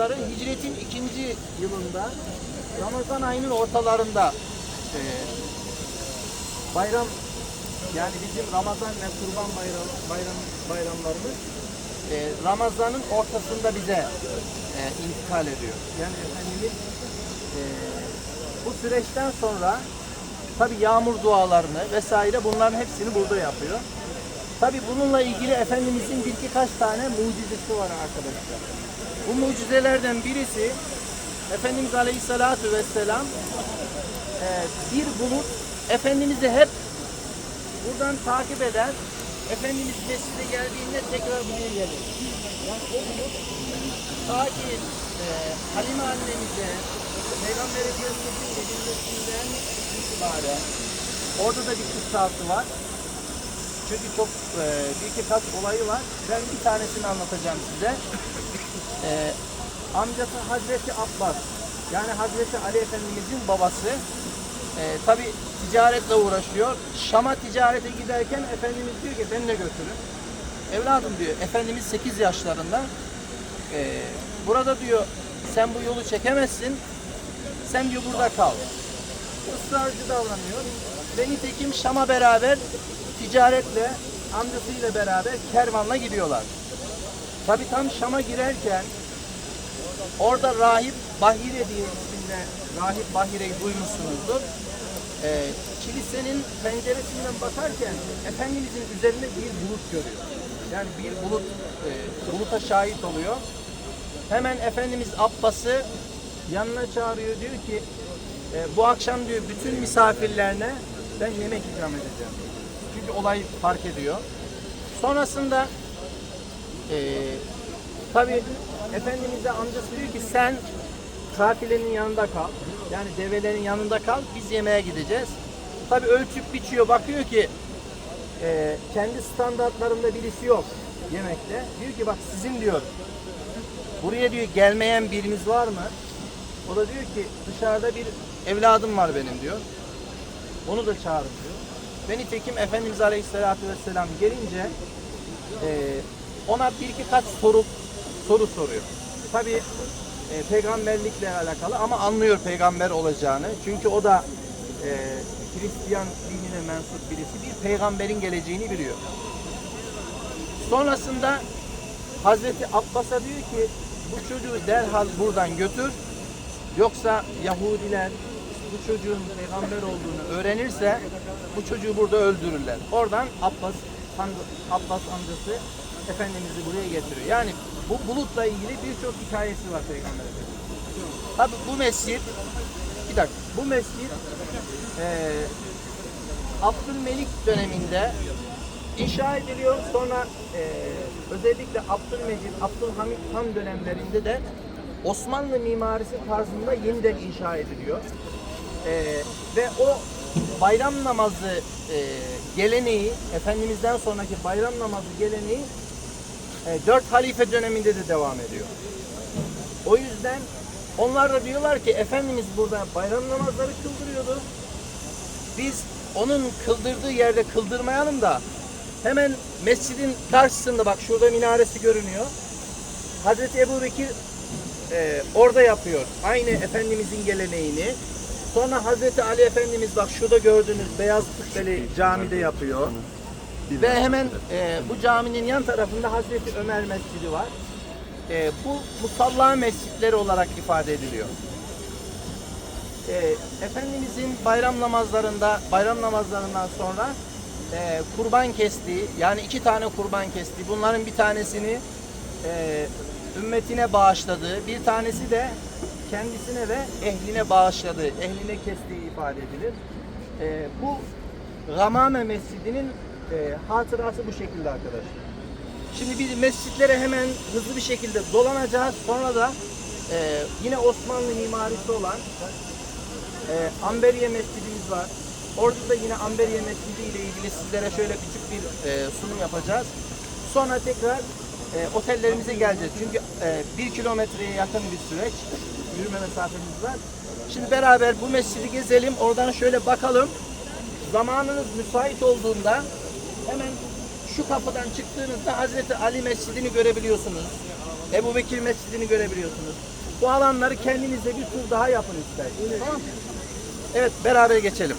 namazları hicretin ikinci yılında Ramazan ayının ortalarında e, bayram yani bizim Ramazan ve Kurban bayram, bayram bayramlarımız e, Ramazan'ın ortasında bize e, intikal ediyor. Yani Efendimiz e, bu süreçten sonra tabi yağmur dualarını vesaire bunların hepsini burada yapıyor. Tabi bununla ilgili Efendimizin bir iki kaç tane mucizesi var arkadaşlar. Bu mucizelerden birisi Efendimiz Aleyhisselatü Vesselam e, bir bulut Efendimiz'i hep buradan takip eder. Efendimiz mescide geldiğinde tekrar buraya gelir. Yani o bulut ta ki e, Halime annemize Peygamber Efendimiz'in edilmesinden itibaren orada da bir kıssası var. Çünkü çok e, bir iki kat olayı var. Ben bir tanesini anlatacağım size. E, amcası Hazreti Abbas yani Hazreti Ali Efendimizin babası e, tabi ticaretle uğraşıyor. Şam'a ticarete giderken Efendimiz diyor ki beni de götürün. Evladım diyor Efendimiz 8 yaşlarında e, burada diyor sen bu yolu çekemezsin. Sen diyor burada kal. Israrcı davranıyor. Ve nitekim Şam'a beraber ticaretle amcasıyla beraber kervanla gidiyorlar. Tabi tam Şam'a girerken orada rahip Bahire diye isminde rahip Bahire'yi duymuşsunuzdur. Ee, kilisenin penceresinden bakarken Efendimizin üzerinde bir bulut görüyor. Yani bir bulut e, buluta şahit oluyor. Hemen Efendimiz Abbas'ı yanına çağırıyor diyor ki e, bu akşam diyor bütün misafirlerine ben yemek ikram edeceğim. Çünkü olay fark ediyor. Sonrasında e, tabi Efendimiz'e amcası diyor ki sen kafilenin yanında kal. Yani develerin yanında kal. Biz yemeğe gideceğiz. Tabi ölçüp biçiyor. Bakıyor ki e, kendi standartlarında birisi yok yemekte. Diyor ki bak sizin diyor buraya diyor gelmeyen biriniz var mı? O da diyor ki dışarıda bir evladım var benim diyor. Onu da çağırın diyor. Ve nitekim Efendimiz Aleyhisselatü Vesselam gelince e, ona bir iki kaç soru soru soruyor. Tabi e, peygamberlikle alakalı ama anlıyor peygamber olacağını. Çünkü o da e, Hristiyan dinine mensup birisi bir peygamberin geleceğini biliyor. Sonrasında Hazreti Abbas'a diyor ki bu çocuğu derhal buradan götür. Yoksa Yahudiler bu çocuğun peygamber olduğunu öğrenirse bu çocuğu burada öldürürler. Oradan Abbas Abbas amcası Efendimiz'i buraya getiriyor. Yani bu bulutla ilgili birçok hikayesi var Peygamber Efendimiz. Tabi bu mescit bir dakika bu mescit eee Abdülmelik döneminde inşa ediliyor. Sonra eee, özellikle Abdülmecid, Abdülhamit Han dönemlerinde de Osmanlı mimarisi tarzında yeniden inşa ediliyor. Eee, ve o bayram namazı eee, geleneği, Efendimiz'den sonraki bayram namazı geleneği e, dört halife döneminde de devam ediyor. O yüzden onlar da diyorlar ki Efendimiz burada bayram namazları kıldırıyordu. Biz onun kıldırdığı yerde kıldırmayalım da hemen mescidin karşısında bak şurada minaresi görünüyor. Hazreti Ebu Bekir e, orada yapıyor. Aynı Efendimizin geleneğini. Sonra Hazreti Ali Efendimiz bak şurada gördüğünüz beyaz kubbeli camide yapıyor. Ve hemen e, bu caminin yan tarafında Hazreti Ömer Mescidi var. E, bu musalla mescitleri olarak ifade ediliyor. E, Efendimizin bayram namazlarında, bayram namazlarından sonra e, kurban kestiği, yani iki tane kurban kestiği, bunların bir tanesini e, ümmetine bağışladığı, bir tanesi de kendisine ve ehline bağışladığı, ehline kestiği ifade edilir. E, bu Gamame Mescidi'nin e, hatırası bu şekilde arkadaşlar. Şimdi biz mescitlere hemen hızlı bir şekilde dolanacağız. Sonra da e, yine Osmanlı mimarisi olan e, Amberiye Mescidimiz var. Orada da yine Amberiye Mescidi ile ilgili sizlere şöyle küçük bir e, sunum yapacağız. Sonra tekrar e, otellerimize geleceğiz. Çünkü e, bir kilometreye yakın bir süreç. Yürüme mesafemiz var. Şimdi beraber bu mescidi gezelim. Oradan şöyle bakalım. Zamanınız müsait olduğunda hemen şu kapıdan çıktığınızda Hazreti Ali Mescidini görebiliyorsunuz. Ebu Bekir Mescidi'ni görebiliyorsunuz. Bu alanları kendinize bir tur daha yapın ister. Evet beraber geçelim.